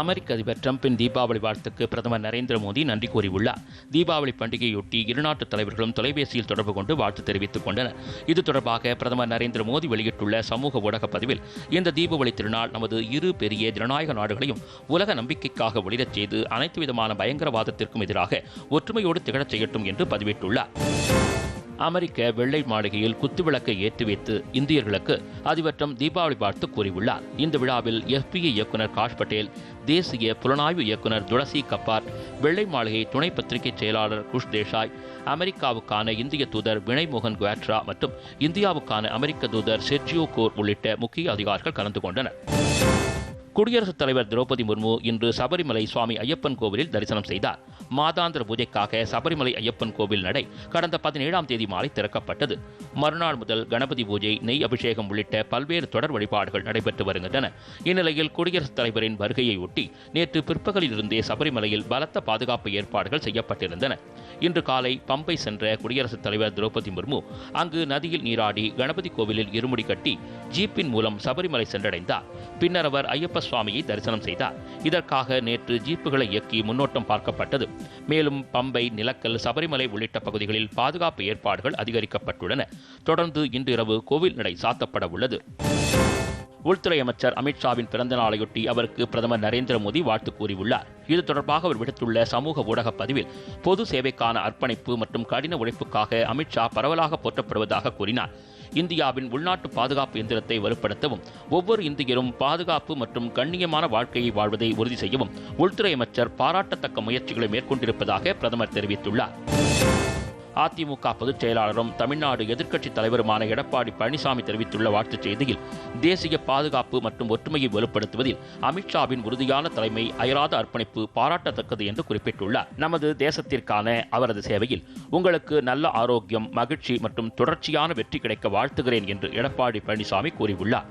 அமெரிக்க அதிபர் டிரம்பின் தீபாவளி வாழ்த்துக்கு பிரதமர் நரேந்திர மோடி நன்றி கூறியுள்ளார். தீபாவளி பண்டிகையொட்டி இருநாட்டு தலைவர்களும் தொலைபேசியில் தொடர்பு கொண்டு வாழ்த்து தெரிவித்துக் கொண்டனர். இது தொடர்பாக பிரதமர் நரேந்திர மோடி வெளியிட்டுள்ள சமூக ஊடக பதிவில் இந்த தீபாவளி திருநாள் நமது இரு பெரிய ஜனநாயக நாடுகளையும் உலக நம்பிக்கைக்காக ஒளிரச் செய்து அனைத்து விதமான பயங்கரவாதத்திற்கும் எதிராக ஒற்றுமையோடு திகழச் செய்யட்டும் என்று பதிவிட்டுள்ளார். அமெரிக்க வெள்ளை மாளிகையில் குத்துவிளக்கை ஏற்றி வைத்து இந்தியர்களுக்கு அதிபர் ட்ரம்ப் தீபாவளி பார்த்து கூறியுள்ளார். இந்த விழாவில் எஃபிஐ இயக்குனர் காஷ் பட்டேல் தேசிய புலனாய்வு இயக்குனர் துளசி கப்பார் வெள்ளை மாளிகை துணை பத்திரிகை செயலாளர் குஷ் தேசாய் அமெரிக்காவுக்கான இந்திய தூதர் வினய் மோகன் குவாட்ரா மற்றும் இந்தியாவுக்கான அமெரிக்க தூதர் செர்ஜியோ கோர் உள்ளிட்ட முக்கிய அதிகாரிகள் கலந்து கொண்டனர். குடியரசுத் தலைவர் திரௌபதி முர்மு இன்று சபரிமலை சுவாமி ஐயப்பன் கோவிலில் தரிசனம் செய்தார். மாதாந்திர பூஜைக்காக சபரிமலை ஐயப்பன் கோவில் நடை கடந்த பதினேழாம் தேதி மாலை திறக்கப்பட்டது. மறுநாள் முதல் கணபதி பூஜை நெய் அபிஷேகம் உள்ளிட்ட பல்வேறு தொடர் வழிபாடுகள் நடைபெற்று வருகின்றன. இந்நிலையில் குடியரசுத் தலைவரின் வருகையை ஒட்டி நேற்று பிற்பகலிலிருந்தே சபரிமலையில் பலத்த பாதுகாப்பு ஏற்பாடுகள் செய்யப்பட்டிருந்தன. இன்று காலை பம்பை சென்ற குடியரசுத் தலைவர் திரௌபதி முர்மு அங்கு நதியில் நீராடி கணபதி கோவிலில் இருமுடி கட்டி ஜீப்பின் மூலம் சபரிமலை சென்றடைந்தார். பின்னர் அவர் ஐயப்ப சுவாமியை தரிசனம் செய்தார். இதற்காக நேற்று ஜீப்புகளை இயக்கி முன்னோட்டம் பார்க்கப்பட்டது. மேலும் பம்பை நிலக்கல் சபரிமலை உள்ளிட்ட பகுதிகளில் பாதுகாப்பு ஏற்பாடுகள் அதிகரிக்கப்பட்டுள்ளன. தொடர்ந்து இன்று இரவு கோவில் நடை சாத்தப்பட உள்ளது. உள்துறை அமைச்சர் அமித்ஷாவின் பிறந்த நாளையொட்டி அவருக்கு பிரதமர் நரேந்திர மோடி வாழ்த்து கூறியுள்ளார். இது தொடர்பாக அவர் விடுத்துள்ள சமூக ஊடக பதிவில் பொது சேவைக்கான அர்ப்பணிப்பு மற்றும் கடின உழைப்புக்காக அமித்ஷா பரவலாக போற்றப்படுவதாக கூறினார். இந்தியாவின் உள்நாட்டு பாதுகாப்பு எந்திரத்தை வலுப்படுத்தவும் ஒவ்வொரு இந்தியரும் பாதுகாப்பு மற்றும் கண்ணியமான வாழ்க்கையை வாழ்வதை உறுதி செய்யவும் உள்துறை அமைச்சர் பாராட்டத்தக்க முயற்சிகளை மேற்கொண்டிருப்பதாக பிரதமர் தெரிவித்துள்ளார். அதிமுக பொதுச் செயலாளரும் தமிழ்நாடு எதிர்க்கட்சித் தலைவருமான எடப்பாடி பழனிசாமி தெரிவித்துள்ள வாழ்த்துச் செய்தியில் தேசிய பாதுகாப்பு மற்றும் ஒற்றுமையை வலுப்படுத்துவதில் அமித்ஷாவின் உறுதியான தலைமை அயராத அர்ப்பணிப்பு பாராட்டத்தக்கது என்று குறிப்பிட்டுள்ளார். நமது தேசத்திற்கான அவரது சேவையில் உங்களுக்கு நல்ல ஆரோக்கியம் மகிழ்ச்சி மற்றும் தொடர்ச்சியான வெற்றி கிடைக்க வாழ்த்துகிறேன் என்று எடப்பாடி பழனிசாமி கூறியுள்ளார்.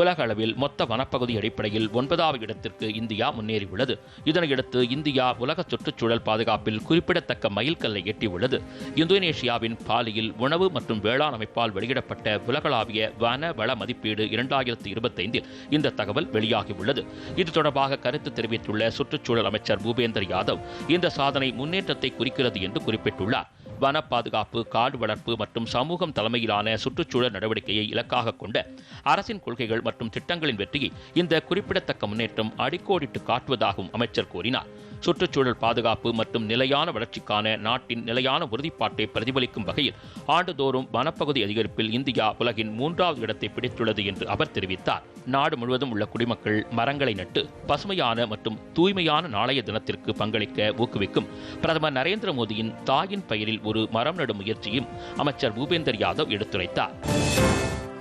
உலக அளவில் மொத்த வனப்பகுதி அடிப்படையில் ஒன்பதாவது இடத்திற்கு இந்தியா முன்னேறியுள்ளது. இதனையடுத்து இந்தியா உலக சுற்றுச்சூழல் பாதுகாப்பில் குறிப்பிடத்தக்க மைல்கல்லை எட்டியுள்ளது. இந்தோனேஷியாவின் பாலியில் உணவு மற்றும் வேளாண் அமைப்பால் வெளியிடப்பட்ட உலகளாவிய வன வள மதிப்பீடு இரண்டாயிரத்தி இருபத்தைந்தில் இந்த தகவல் வெளியாகியுள்ளது. இது தொடர்பாக கருத்து தெரிவித்துள்ள சுற்றுச்சூழல் அமைச்சர் பூபேந்தர் யாதவ் இந்த சாதனை முன்னேற்றத்தை குறிக்கிறது என்று குறிப்பிட்டுள்ளார். வன பாதுகாப்பு காடு வளர்ப்பு மற்றும் சமூகம் தலைமையிலான சுற்றுச்சூழல் நடவடிக்கையை இலக்காக கொண்ட அரசின் கொள்கைகள் மற்றும் திட்டங்களின் வெற்றியை இந்த குறிப்பிடத்தக்க முன்னேற்றம் அடிக்கோடிட்டு காட்டுவதாகவும் அமைச்சர் கூறினார். சுற்றுச்சூழல் பாதுகாப்பு மற்றும் நிலையான வளர்ச்சிக்கான நாட்டின் நிலையான உறுதிப்பாட்டை பிரதிபலிக்கும் வகையில் ஆண்டுதோறும் வனப்பகுதி அதிகரிப்பில் இந்தியா உலகின் மூன்றாவது இடத்தை பிடித்துள்ளது என்று அவர் தெரிவித்தார். நாடு முழுவதும் உள்ள குடிமக்கள் மரங்களை நட்டு பசுமையான மற்றும் தூய்மையான நாளைய தினத்திற்கு பங்களிக்க ஊக்குவிக்கும் பிரதமர் நரேந்திர மோடியின் தாயின் பெயரில் ஒரு மரம் நடும் முயற்சியும் அமைச்சர் பூபேந்தர் யாதவ் எடுத்துரைத்தார்.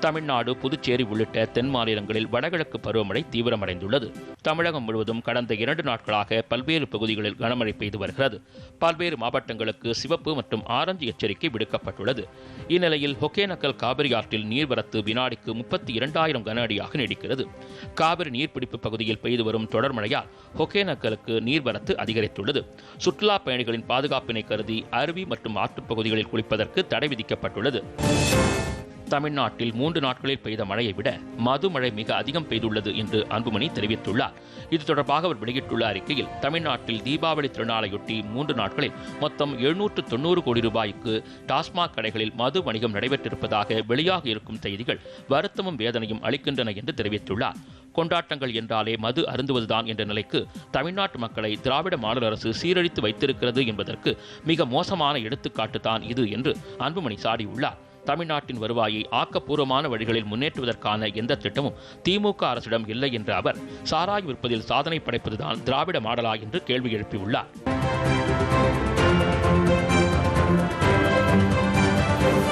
தமிழ்நாடு புதுச்சேரி உள்ளிட்ட தென் மாநிலங்களில் வடகிழக்கு பருவமழை தீவிரமடைந்துள்ளது. தமிழகம் முழுவதும் கடந்த இரண்டு நாட்களாக பல்வேறு பகுதிகளில் கனமழை பெய்து வருகிறது. பல்வேறு மாவட்டங்களுக்கு சிவப்பு மற்றும் ஆரஞ்சு எச்சரிக்கை விடுக்கப்பட்டுள்ளது. இந்நிலையில் ஒகேனக்கல் காவிரி ஆற்றில் நீர்வரத்து வினாடிக்கு முப்பத்தி இரண்டாயிரம் கன அடியாக நீடிக்கிறது. காவிரி நீர்பிடிப்பு பகுதியில் பெய்து வரும் தொடர் மழையால் ஒகேனக்கலுக்கு நீர்வரத்து அதிகரித்துள்ளது. சுற்றுலா பயணிகளின் பாதுகாப்பினை கருதி அருவி மற்றும் ஆற்றுப் பகுதிகளில் குளிப்பதற்கு தடை விதிக்கப்பட்டுள்ளது. தமிழ்நாட்டில் மூன்று நாட்களில் பெய்த மழையை விட மதுமழை மிக அதிகம் பெய்துள்ளது என்று அன்புமணி தெரிவித்துள்ளார். இது தொடர்பாக அவர் வெளியிட்டுள்ள அறிக்கையில் தமிழ்நாட்டில் தீபாவளி திருநாளையொட்டி மூன்று நாட்களில் மொத்தம் எழுநூற்று தொன்னூறு கோடி ரூபாய்க்கு டாஸ்மாக் கடைகளில் மது வணிகம் நடைபெற்றிருப்பதாக வெளியாக இருக்கும் செய்திகள் வருத்தமும் வேதனையும் அளிக்கின்றன என்று தெரிவித்துள்ளார். கொண்டாட்டங்கள் என்றாலே மது அருந்துவதுதான் என்ற நிலைக்கு தமிழ்நாட்டு மக்களை திராவிட மாநில அரசு சீரழித்து வைத்திருக்கிறது என்பதற்கு மிக மோசமான எடுத்துக்காட்டு தான் இது என்று அன்புமணி சாடியுள்ளார். தமிழ்நாட்டின் வருவாயை ஆக்கப்பூர்வமான வழிகளில் முன்னேற்றுவதற்கான எந்த திட்டமும் திமுக அரசிடம் இல்லை என்ற அவர் சாராய் விற்பதில் சாதனை படைப்பதுதான் திராவிட மாடலா என்று கேள்வி எழுப்பியுள்ளார்.